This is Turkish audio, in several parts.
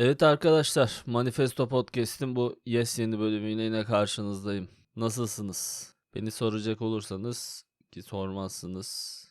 Evet arkadaşlar, Manifesto Podcast'in bu yes yeni bölümüyle yine karşınızdayım. Nasılsınız? Beni soracak olursanız ki sormazsınız.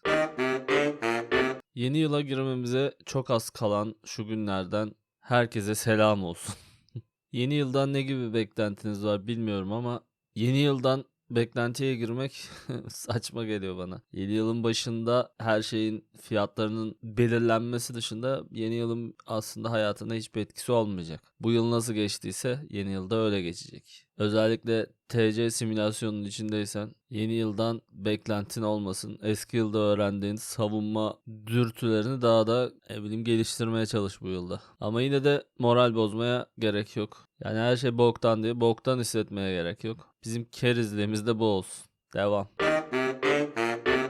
Yeni yıla girmemize çok az kalan şu günlerden herkese selam olsun. yeni yıldan ne gibi beklentiniz var bilmiyorum ama yeni yıldan beklentiye girmek saçma geliyor bana. Yeni yılın başında her şeyin fiyatlarının belirlenmesi dışında yeni yılın aslında hayatına hiçbir etkisi olmayacak. Bu yıl nasıl geçtiyse yeni yılda öyle geçecek. Özellikle TC simülasyonunun içindeysen yeni yıldan beklentin olmasın. Eski yılda öğrendiğin savunma dürtülerini daha da ne bileyim geliştirmeye çalış bu yılda. Ama yine de moral bozmaya gerek yok. Yani her şey boktan diye boktan hissetmeye gerek yok. Bizim kerizliğimiz de bu olsun. Devam.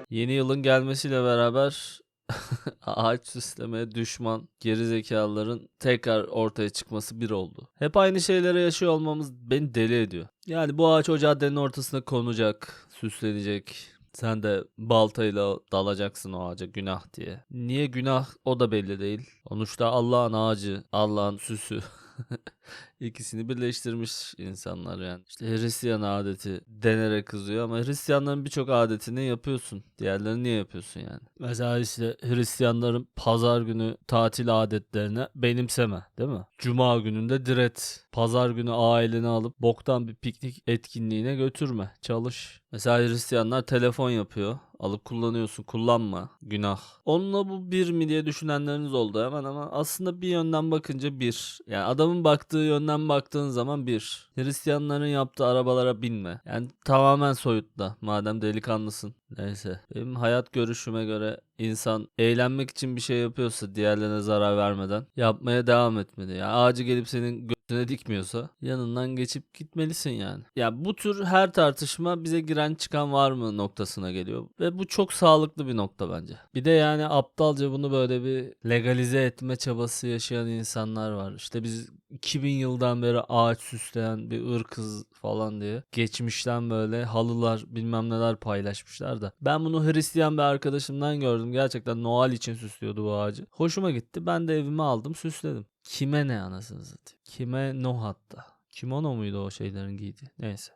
Yeni yılın gelmesiyle beraber ağaç süslemeye düşman gerizekalıların tekrar ortaya çıkması bir oldu. Hep aynı şeylere yaşıyor olmamız beni deli ediyor. Yani bu ağaç o caddenin ortasına konacak, süslenecek. Sen de baltayla dalacaksın o ağaca günah diye. Niye günah o da belli değil. Sonuçta Allah'ın ağacı, Allah'ın süsü. İkisini birleştirmiş insanlar yani. İşte Hristiyan adeti denerek kızıyor ama Hristiyanların birçok adetini yapıyorsun. Diğerlerini niye yapıyorsun yani? Mesela işte Hristiyanların pazar günü tatil adetlerine benimseme değil mi? Cuma gününde diret. Pazar günü aileni alıp boktan bir piknik etkinliğine götürme. Çalış. Mesela Hristiyanlar telefon yapıyor. Alıp kullanıyorsun. Kullanma. Günah. Onunla bu bir mi diye düşünenleriniz oldu hemen ama aslında bir yönden bakınca bir. Yani adamın baktığı yönden baktığın zaman bir. Hristiyanların yaptığı arabalara binme. Yani tamamen soyutla. Madem delikanlısın. Neyse. Benim hayat görüşüme göre insan eğlenmek için bir şey yapıyorsa diğerlerine zarar vermeden yapmaya devam etmeli. Yani ağacı gelip senin götüne dikmiyorsa yanından geçip gitmelisin yani. Ya bu tür her tartışma bize giren çıkan var mı noktasına geliyor. Ve bu çok sağlıklı bir nokta bence. Bir de yani aptalca bunu böyle bir legalize etme çabası yaşayan insanlar var. İşte biz 2000 yıldan beri ağaç süsleyen bir ırkız falan diye geçmişten böyle halılar bilmem neler paylaşmışlar da. Ben bunu Hristiyan bir arkadaşımdan gördüm. Gerçekten Noel için süslüyordu bu ağacı. Hoşuma gitti. Ben de evime aldım süsledim. Kime ne anasını satayım. Kime no hatta. Kimono muydu o şeylerin giydiği? Neyse.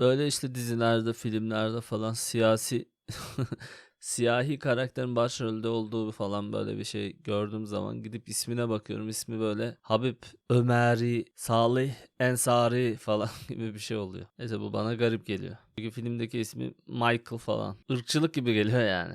Böyle işte dizilerde, filmlerde falan siyasi siyahi karakterin başrolde olduğu falan böyle bir şey gördüğüm zaman gidip ismine bakıyorum. İsmi böyle Habib Ömeri Salih Ensari falan gibi bir şey oluyor. Neyse bu bana garip geliyor. Çünkü filmdeki ismi Michael falan. Irkçılık gibi geliyor yani.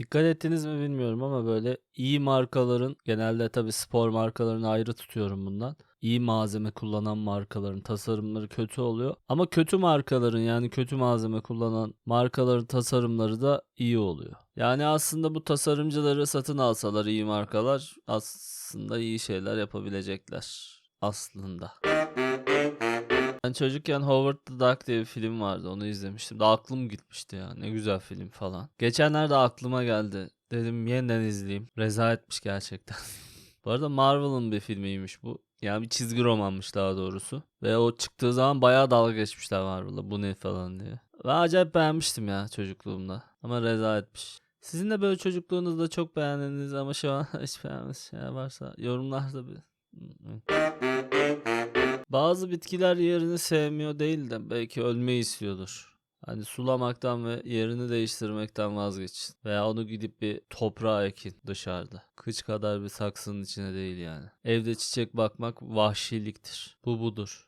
Dikkat ettiniz mi bilmiyorum ama böyle iyi markaların genelde tabii spor markalarını ayrı tutuyorum bundan. İyi malzeme kullanan markaların tasarımları kötü oluyor. Ama kötü markaların yani kötü malzeme kullanan markaların tasarımları da iyi oluyor. Yani aslında bu tasarımcıları satın alsalar iyi markalar aslında iyi şeyler yapabilecekler. Aslında. Ben çocukken Howard the Duck diye bir film vardı. Onu izlemiştim. Da aklım gitmişti ya. Ne güzel film falan. Geçenlerde aklıma geldi. Dedim yeniden izleyeyim. Rezaletmiş gerçekten. bu arada Marvel'ın bir filmiymiş bu. Yani bir çizgi romanmış daha doğrusu. Ve o çıktığı zaman bayağı dalga geçmişler Marvel'la. Bu ne falan diye. Ve acayip beğenmiştim ya çocukluğumda. Ama rezaletmiş. Sizin de böyle çocukluğunuzda çok beğendiğiniz ama şu an hiç beğenmez şeyler varsa yorumlarda bir... Bazı bitkiler yerini sevmiyor değil de belki ölmeyi istiyordur. Hani sulamaktan ve yerini değiştirmekten vazgeçin. Veya onu gidip bir toprağa ekin dışarıda. Kıç kadar bir saksının içine değil yani. Evde çiçek bakmak vahşiliktir. Bu budur.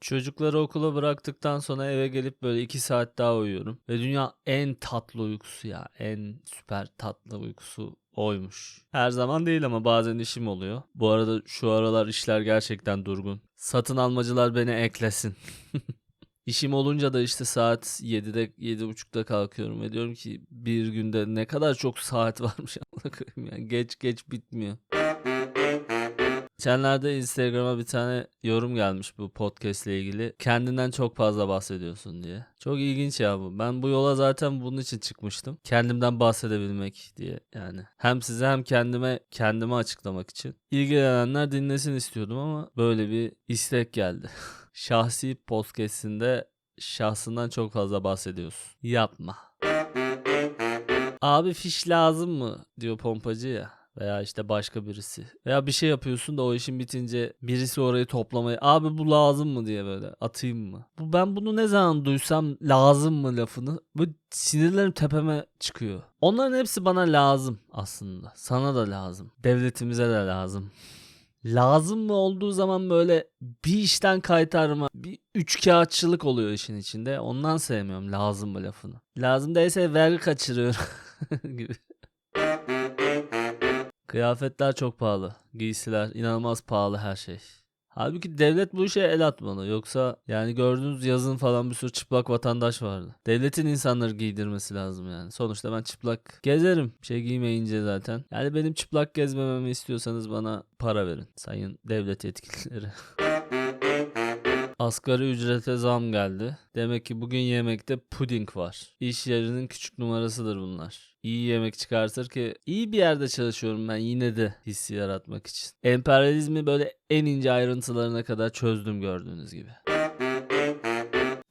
Çocukları okula bıraktıktan sonra eve gelip böyle 2 saat daha uyuyorum. Ve dünya en tatlı uykusu ya. En süper tatlı uykusu oymuş. Her zaman değil ama bazen işim oluyor. Bu arada şu aralar işler gerçekten durgun. Satın almacılar beni eklesin. İşim olunca da işte saat 7'de 7.30'da kalkıyorum ve diyorum ki bir günde ne kadar çok saat varmış amına koyayım yani geç geç bitmiyor. Geçenlerde Instagram'a bir tane yorum gelmiş bu podcast ile ilgili. Kendinden çok fazla bahsediyorsun diye. Çok ilginç ya bu. Ben bu yola zaten bunun için çıkmıştım. Kendimden bahsedebilmek diye yani. Hem size hem kendime kendime açıklamak için. İlgilenenler dinlesin istiyordum ama böyle bir istek geldi. Şahsi podcast'inde şahsından çok fazla bahsediyorsun. Yapma. Abi fiş lazım mı diyor pompacı ya. Veya işte başka birisi. Veya bir şey yapıyorsun da o işin bitince birisi orayı toplamayı abi bu lazım mı diye böyle atayım mı? Bu ben bunu ne zaman duysam lazım mı lafını bu sinirlerim tepeme çıkıyor. Onların hepsi bana lazım aslında. Sana da lazım. Devletimize de lazım. Lazım mı olduğu zaman böyle bir işten kaytarma, bir üçkağıtçılık oluyor işin içinde. Ondan sevmiyorum lazım mı lafını. Lazım değilse vergi kaçırıyorum gibi. Kıyafetler çok pahalı. Giysiler inanılmaz pahalı her şey. Halbuki devlet bu işe el atmalı. Yoksa yani gördüğünüz yazın falan bir sürü çıplak vatandaş vardı. Devletin insanları giydirmesi lazım yani. Sonuçta ben çıplak gezerim. Bir şey giymeyince zaten. Yani benim çıplak gezmememi istiyorsanız bana para verin. Sayın devlet yetkilileri. Asgari ücrete zam geldi. Demek ki bugün yemekte puding var. İş yerinin küçük numarasıdır bunlar. İyi yemek çıkartır ki iyi bir yerde çalışıyorum ben yine de hissi yaratmak için. Emperyalizmi böyle en ince ayrıntılarına kadar çözdüm gördüğünüz gibi.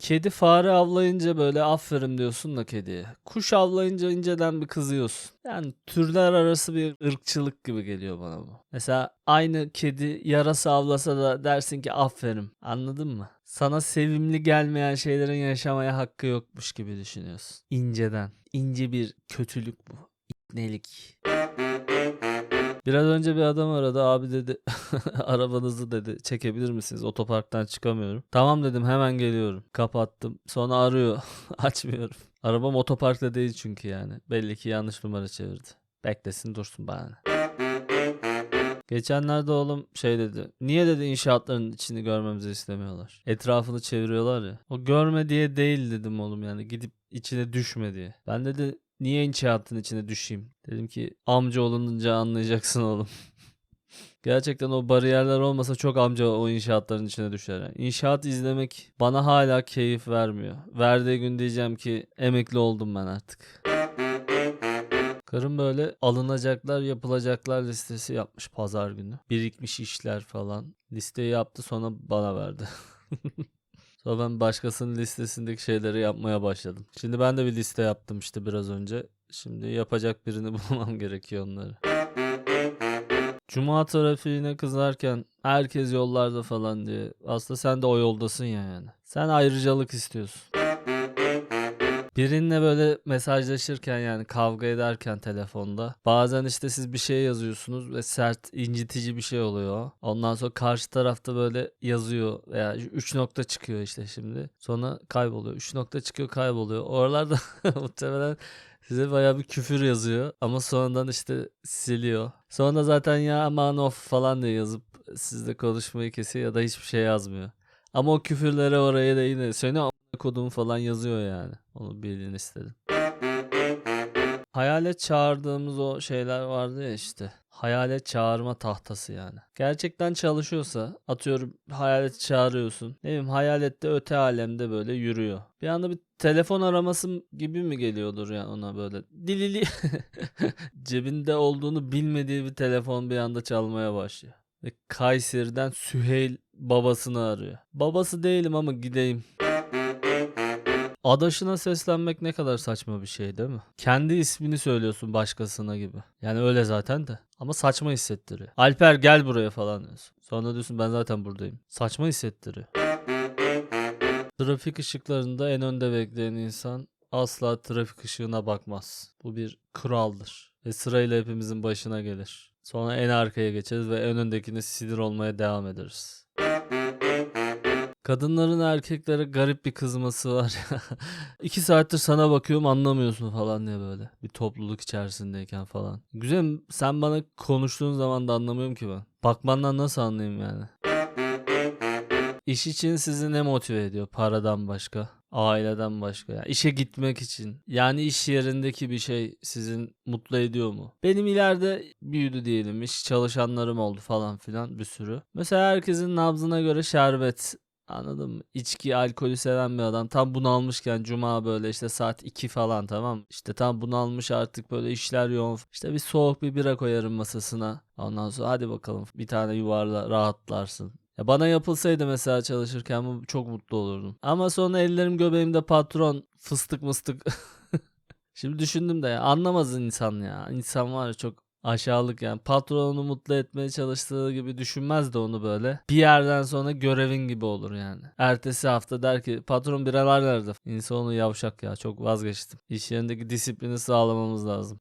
Kedi fare avlayınca böyle aferin diyorsun da kediye. Kuş avlayınca inceden bir kızıyorsun. Yani türler arası bir ırkçılık gibi geliyor bana bu. Mesela aynı kedi yarasa avlasa da dersin ki aferin. Anladın mı? Sana sevimli gelmeyen şeylerin yaşamaya hakkı yokmuş gibi düşünüyorsun. İnceden. İnce bir kötülük bu. İpnelik. Biraz önce bir adam aradı abi dedi arabanızı dedi çekebilir misiniz otoparktan çıkamıyorum. Tamam dedim hemen geliyorum. Kapattım sonra arıyor açmıyorum. Arabam otoparkta değil çünkü yani belli ki yanlış numara çevirdi. Beklesin dursun bana. Geçenlerde oğlum şey dedi. Niye dedi inşaatların içini görmemizi istemiyorlar. Etrafını çeviriyorlar ya. O görme diye değil dedim oğlum yani gidip içine düşme diye. Ben dedi niye inşaatın içine düşeyim? Dedim ki amca olunca anlayacaksın oğlum. Gerçekten o bariyerler olmasa çok amca o inşaatların içine düşer. Yani inşaat izlemek bana hala keyif vermiyor. Verdiği gün diyeceğim ki emekli oldum ben artık. Karım böyle alınacaklar yapılacaklar listesi yapmış pazar günü. Birikmiş işler falan. Listeyi yaptı sonra bana verdi. sonra ben başkasının listesindeki şeyleri yapmaya başladım. Şimdi ben de bir liste yaptım işte biraz önce. Şimdi yapacak birini bulmam gerekiyor onları. Cuma trafiğine kızarken herkes yollarda falan diye. Aslında sen de o yoldasın ya yani. Sen ayrıcalık istiyorsun. Birinle böyle mesajlaşırken yani kavga ederken telefonda bazen işte siz bir şey yazıyorsunuz ve sert incitici bir şey oluyor. Ondan sonra karşı tarafta böyle yazıyor veya 3 nokta çıkıyor işte şimdi. Sonra kayboluyor. 3 nokta çıkıyor kayboluyor. Oralarda muhtemelen size bayağı bir küfür yazıyor ama sonradan işte siliyor. Sonra zaten ya aman of falan diye yazıp sizle konuşmayı kesiyor ya da hiçbir şey yazmıyor. Ama o küfürleri oraya da yine söyle kodum falan yazıyor yani. Onu bildiğini istedim. Hayalet çağırdığımız o şeyler vardı ya işte. Hayalet çağırma tahtası yani. Gerçekten çalışıyorsa atıyorum hayalet çağırıyorsun. Ne bileyim hayalet de öte alemde böyle yürüyor. Bir anda bir telefon araması gibi mi geliyordur yani ona böyle. Dilili cebinde olduğunu bilmediği bir telefon bir anda çalmaya başlıyor. Ve Kayseri'den Süheyl babasını arıyor. Babası değilim ama gideyim. Adaşına seslenmek ne kadar saçma bir şey değil mi? Kendi ismini söylüyorsun başkasına gibi. Yani öyle zaten de. Ama saçma hissettiriyor. Alper gel buraya falan diyorsun. Sonra diyorsun ben zaten buradayım. Saçma hissettiriyor. Trafik ışıklarında en önde bekleyen insan asla trafik ışığına bakmaz. Bu bir kuraldır. Ve sırayla hepimizin başına gelir. Sonra en arkaya geçeriz ve en öndekine sinir olmaya devam ederiz. Kadınların erkeklere garip bir kızması var. İki saattir sana bakıyorum anlamıyorsun falan diye böyle. Bir topluluk içerisindeyken falan. Güzel sen bana konuştuğun zaman da anlamıyorum ki ben. Bakmandan nasıl anlayayım yani? İş için sizi ne motive ediyor paradan başka? Aileden başka. Yani işe gitmek için. Yani iş yerindeki bir şey sizin mutlu ediyor mu? Benim ileride büyüdü diyelim. iş çalışanlarım oldu falan filan bir sürü. Mesela herkesin nabzına göre şerbet Anladın mı? İçki, alkolü seven bir adam. Tam bunu almışken cuma böyle işte saat 2 falan tamam. İşte tam bunu almış artık böyle işler yoğun. İşte bir soğuk bir bira koyarım masasına. Ondan sonra hadi bakalım bir tane yuvarla rahatlarsın. Ya bana yapılsaydı mesela çalışırken bu çok mutlu olurdum. Ama sonra ellerim göbeğimde patron fıstık mıstık. Şimdi düşündüm de ya anlamaz insan ya. İnsan var ya çok Aşağılık yani patronunu mutlu etmeye çalıştığı gibi düşünmez de onu böyle. Bir yerden sonra görevin gibi olur yani. Ertesi hafta der ki patron biralar nerede? İnsan onu yavşak ya çok vazgeçtim. İş yerindeki disiplini sağlamamız lazım.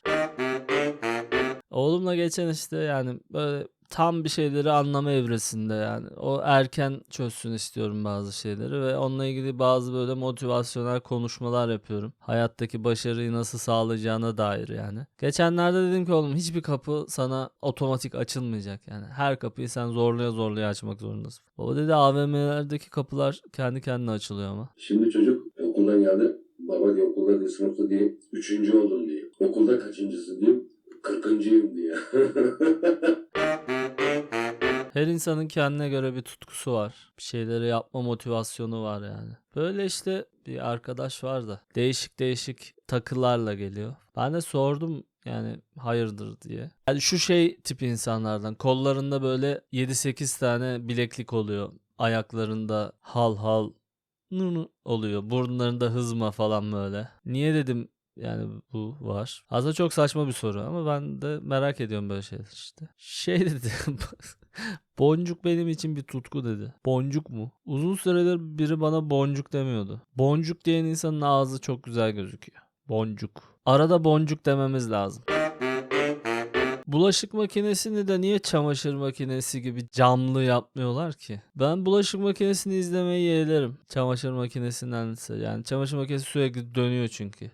Oğlumla geçen işte yani böyle tam bir şeyleri anlama evresinde yani. O erken çözsün istiyorum bazı şeyleri ve onunla ilgili bazı böyle motivasyonel konuşmalar yapıyorum. Hayattaki başarıyı nasıl sağlayacağına dair yani. Geçenlerde dedim ki oğlum hiçbir kapı sana otomatik açılmayacak yani. Her kapıyı sen zorlaya zorlaya açmak zorundasın. Baba dedi AVM'lerdeki kapılar kendi kendine açılıyor ama. Şimdi çocuk okuldan geldi. Baba diye okulda diye sınıfta diye üçüncü oldum diye. Okulda kaçıncısı diye kırkıncıyım diye. Her insanın kendine göre bir tutkusu var. Bir şeyleri yapma motivasyonu var yani. Böyle işte bir arkadaş var da değişik değişik takılarla geliyor. Ben de sordum yani hayırdır diye. Yani şu şey tip insanlardan kollarında böyle 7-8 tane bileklik oluyor. Ayaklarında hal hal nunu oluyor. Burunlarında hızma falan böyle. Niye dedim yani bu var. Aslında çok saçma bir soru ama ben de merak ediyorum böyle şeyler işte. Şey dedi. Boncuk benim için bir tutku dedi. Boncuk mu? Uzun süredir biri bana boncuk demiyordu. Boncuk diyen insanın ağzı çok güzel gözüküyor. Boncuk. Arada boncuk dememiz lazım. Bulaşık makinesini de niye çamaşır makinesi gibi camlı yapmıyorlar ki? Ben bulaşık makinesini izlemeyi yeğlerim. Çamaşır makinesindense. Yani çamaşır makinesi sürekli dönüyor çünkü.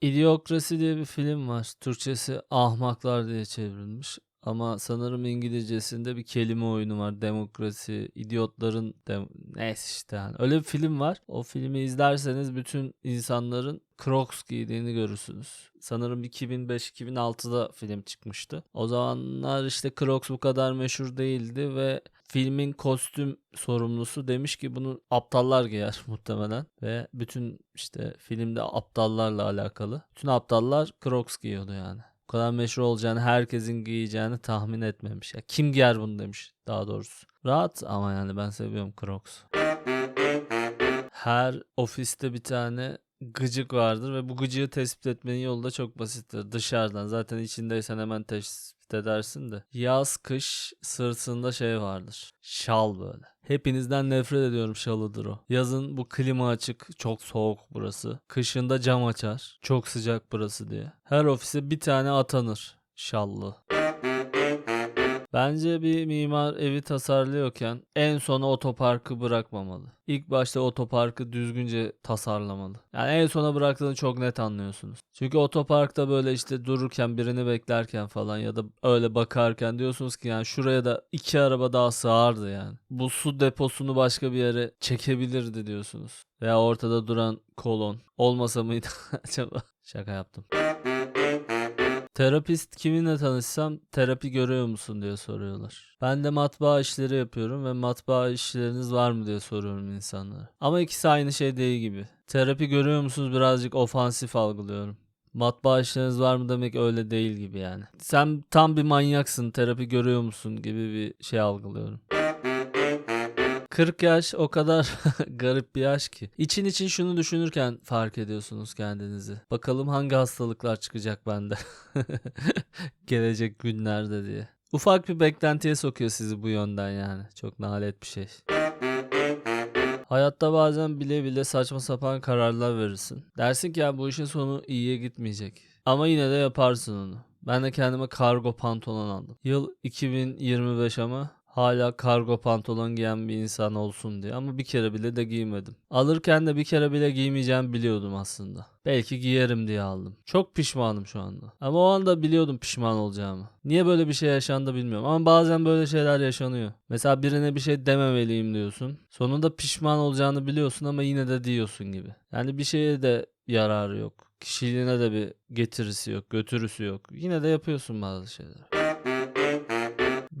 İdiokrasi diye bir film var. Türkçesi Ahmaklar diye çevrilmiş. Ama sanırım İngilizcesinde bir kelime oyunu var. Demokrasi, idiotların dem neyse işte yani. Öyle bir film var. O filmi izlerseniz bütün insanların Crocs giydiğini görürsünüz. Sanırım 2005-2006'da film çıkmıştı. O zamanlar işte Crocs bu kadar meşhur değildi ve filmin kostüm sorumlusu demiş ki bunu aptallar giyer muhtemelen ve bütün işte filmde aptallarla alakalı. Bütün aptallar Crocs giyiyordu yani. Bu kadar meşhur olacağını herkesin giyeceğini tahmin etmemiş. Ya kim giyer bunu demiş daha doğrusu. Rahat ama yani ben seviyorum Crocs. Her ofiste bir tane gıcık vardır ve bu gıcığı tespit etmenin yolu da çok basittir. Dışarıdan zaten içindeysen hemen tespit edersin de. Yaz kış sırtında şey vardır. Şal böyle. Hepinizden nefret ediyorum şalıdır o. Yazın bu klima açık, çok soğuk burası. Kışında cam açar, çok sıcak burası diye. Her ofise bir tane atanır. Şallı. Bence bir mimar evi tasarlıyorken en sona otoparkı bırakmamalı. İlk başta otoparkı düzgünce tasarlamalı. Yani en sona bıraktığını çok net anlıyorsunuz. Çünkü otoparkta böyle işte dururken birini beklerken falan ya da öyle bakarken diyorsunuz ki yani şuraya da iki araba daha sığardı yani. Bu su deposunu başka bir yere çekebilirdi diyorsunuz. Veya ortada duran kolon olmasa mıydı acaba? Şaka yaptım. Terapist kiminle tanışsam terapi görüyor musun diye soruyorlar. Ben de matbaa işleri yapıyorum ve matbaa işleriniz var mı diye soruyorum insanlara. Ama ikisi aynı şey değil gibi. Terapi görüyor musunuz birazcık ofansif algılıyorum. Matbaa işleriniz var mı demek öyle değil gibi yani. Sen tam bir manyaksın terapi görüyor musun gibi bir şey algılıyorum. 40 yaş o kadar garip bir yaş ki. İçin için şunu düşünürken fark ediyorsunuz kendinizi. Bakalım hangi hastalıklar çıkacak bende. Gelecek günlerde diye. Ufak bir beklentiye sokuyor sizi bu yönden yani. Çok nalet bir şey. Hayatta bazen bile bile saçma sapan kararlar verirsin. Dersin ki ya bu işin sonu iyiye gitmeyecek. Ama yine de yaparsın onu. Ben de kendime kargo pantolon aldım. Yıl 2025 ama hala kargo pantolon giyen bir insan olsun diye ama bir kere bile de giymedim. Alırken de bir kere bile giymeyeceğimi biliyordum aslında. Belki giyerim diye aldım. Çok pişmanım şu anda. Ama o anda biliyordum pişman olacağımı. Niye böyle bir şey yaşandı bilmiyorum ama bazen böyle şeyler yaşanıyor. Mesela birine bir şey dememeliyim diyorsun. Sonunda pişman olacağını biliyorsun ama yine de diyorsun gibi. Yani bir şeye de yararı yok. Kişiliğine de bir getirisi yok, götürüsü yok. Yine de yapıyorsun bazı şeyler.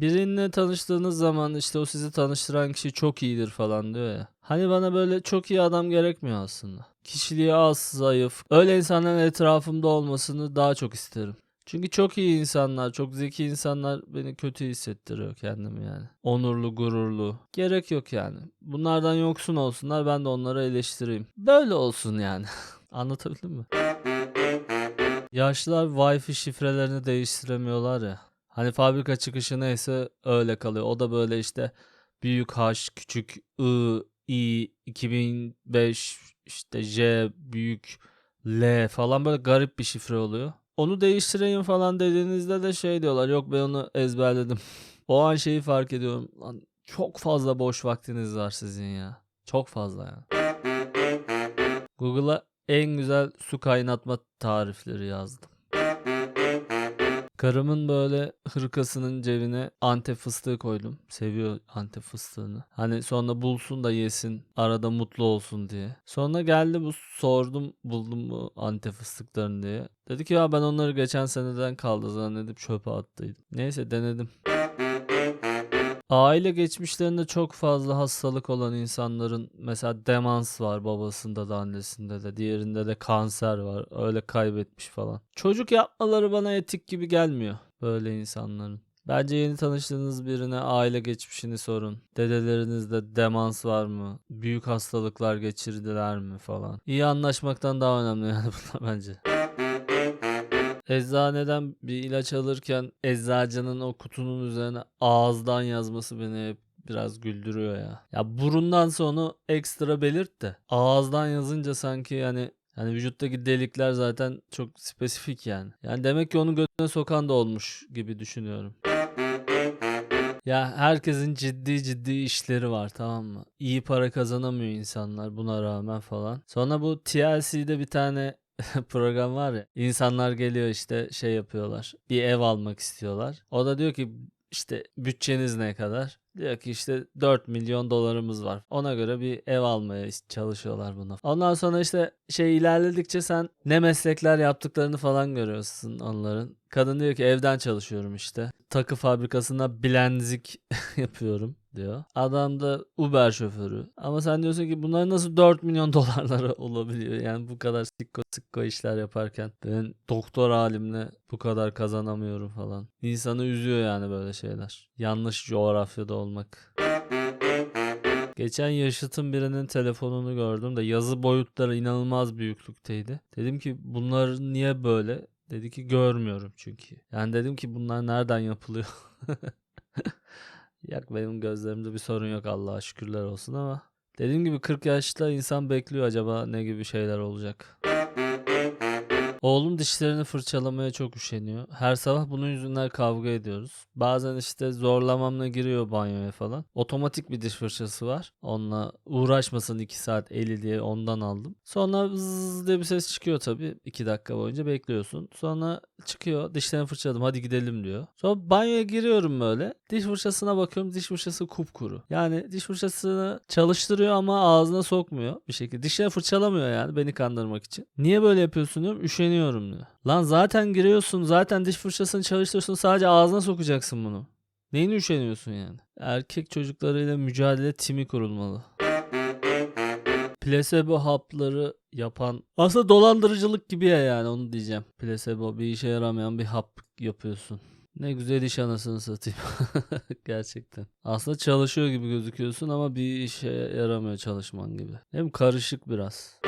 Birinle tanıştığınız zaman işte o sizi tanıştıran kişi çok iyidir falan diyor ya. Hani bana böyle çok iyi adam gerekmiyor aslında. Kişiliği az, zayıf. Öyle insanların etrafımda olmasını daha çok isterim. Çünkü çok iyi insanlar, çok zeki insanlar beni kötü hissettiriyor kendimi yani. Onurlu, gururlu. Gerek yok yani. Bunlardan yoksun olsunlar ben de onları eleştireyim. Böyle olsun yani. Anlatabildim mi? Yaşlılar Wi-Fi şifrelerini değiştiremiyorlar ya. Hani fabrika çıkışı neyse öyle kalıyor. O da böyle işte büyük H, küçük I, I, 2005, işte J, büyük L falan böyle garip bir şifre oluyor. Onu değiştireyim falan dediğinizde de şey diyorlar. Yok ben onu ezberledim. o an şeyi fark ediyorum. Lan çok fazla boş vaktiniz var sizin ya. Çok fazla yani. Google'a en güzel su kaynatma tarifleri yazdım. Karımın böyle hırkasının cebine antep fıstığı koydum. Seviyor antep fıstığını. Hani sonra bulsun da yesin. Arada mutlu olsun diye. Sonra geldi bu sordum buldum bu antep fıstıklarını diye. Dedi ki ya ben onları geçen seneden kaldı zannedip çöpe attıydım. Neyse denedim. Aile geçmişlerinde çok fazla hastalık olan insanların mesela demans var babasında da annesinde de diğerinde de kanser var öyle kaybetmiş falan. Çocuk yapmaları bana etik gibi gelmiyor böyle insanların. Bence yeni tanıştığınız birine aile geçmişini sorun. Dedelerinizde demans var mı? Büyük hastalıklar geçirdiler mi falan. İyi anlaşmaktan daha önemli yani bunlar bence. Eczaneden bir ilaç alırken eczacının o kutunun üzerine ağızdan yazması beni hep biraz güldürüyor ya. Ya burundan sonra ekstra belirt de ağızdan yazınca sanki yani yani vücuttaki delikler zaten çok spesifik yani. Yani demek ki onu götüne sokan da olmuş gibi düşünüyorum. Ya herkesin ciddi ciddi işleri var tamam mı? İyi para kazanamıyor insanlar buna rağmen falan. Sonra bu TLC'de bir tane program var ya. İnsanlar geliyor işte şey yapıyorlar. Bir ev almak istiyorlar. O da diyor ki işte bütçeniz ne kadar? Diyor ki işte 4 milyon dolarımız var. Ona göre bir ev almaya çalışıyorlar buna. Ondan sonra işte şey ilerledikçe sen ne meslekler yaptıklarını falan görüyorsun onların. Kadın diyor ki evden çalışıyorum işte. Takı fabrikasında bilenzik yapıyorum diyor. Adam da Uber şoförü. Ama sen diyorsun ki bunlar nasıl 4 milyon dolarlara olabiliyor? Yani bu kadar sikko sikko işler yaparken ben doktor halimle bu kadar kazanamıyorum falan. İnsanı üzüyor yani böyle şeyler. Yanlış coğrafyada olmak. Geçen yaşıtın birinin telefonunu gördüm de yazı boyutları inanılmaz büyüklükteydi. Dedim ki bunlar niye böyle? Dedi ki görmüyorum çünkü. Yani dedim ki bunlar nereden yapılıyor? Yak benim gözlerimde bir sorun yok Allah'a şükürler olsun ama. Dediğim gibi 40 yaşta insan bekliyor acaba ne gibi şeyler olacak. Oğlum dişlerini fırçalamaya çok üşeniyor. Her sabah bunun yüzünden kavga ediyoruz. Bazen işte zorlamamla giriyor banyoya falan. Otomatik bir diş fırçası var. Onunla uğraşmasın 2 saat eli diye ondan aldım. Sonra zzz diye bir ses çıkıyor tabii. 2 dakika boyunca bekliyorsun. Sonra çıkıyor dişlerini fırçaladım hadi gidelim diyor. Sonra banyoya giriyorum böyle. Diş fırçasına bakıyorum diş fırçası kupkuru. Yani diş fırçasını çalıştırıyor ama ağzına sokmuyor bir şekilde. Dişlerini fırçalamıyor yani beni kandırmak için. Niye böyle yapıyorsun diyorum. Üşeniyorum diyor. Lan zaten giriyorsun zaten diş fırçasını çalıştırıyorsun sadece ağzına sokacaksın bunu. Neyini üşeniyorsun yani? Erkek çocuklarıyla mücadele timi kurulmalı. Plasebo hapları yapan aslında dolandırıcılık gibi ya yani onu diyeceğim. Plasebo bir işe yaramayan bir hap yapıyorsun. Ne güzel iş anasını satayım. Gerçekten. Aslında çalışıyor gibi gözüküyorsun ama bir işe yaramıyor çalışman gibi. Hem karışık biraz.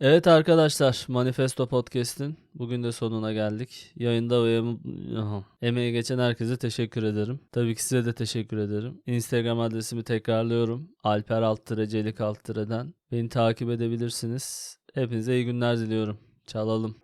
Evet arkadaşlar Manifesto Podcast'in bugün de sonuna geldik. Yayında ve emeği geçen herkese teşekkür ederim. Tabii ki size de teşekkür ederim. Instagram adresimi tekrarlıyorum. Alper Altıre Celik Altıre'den beni takip edebilirsiniz. Hepinize iyi günler diliyorum. Çalalım.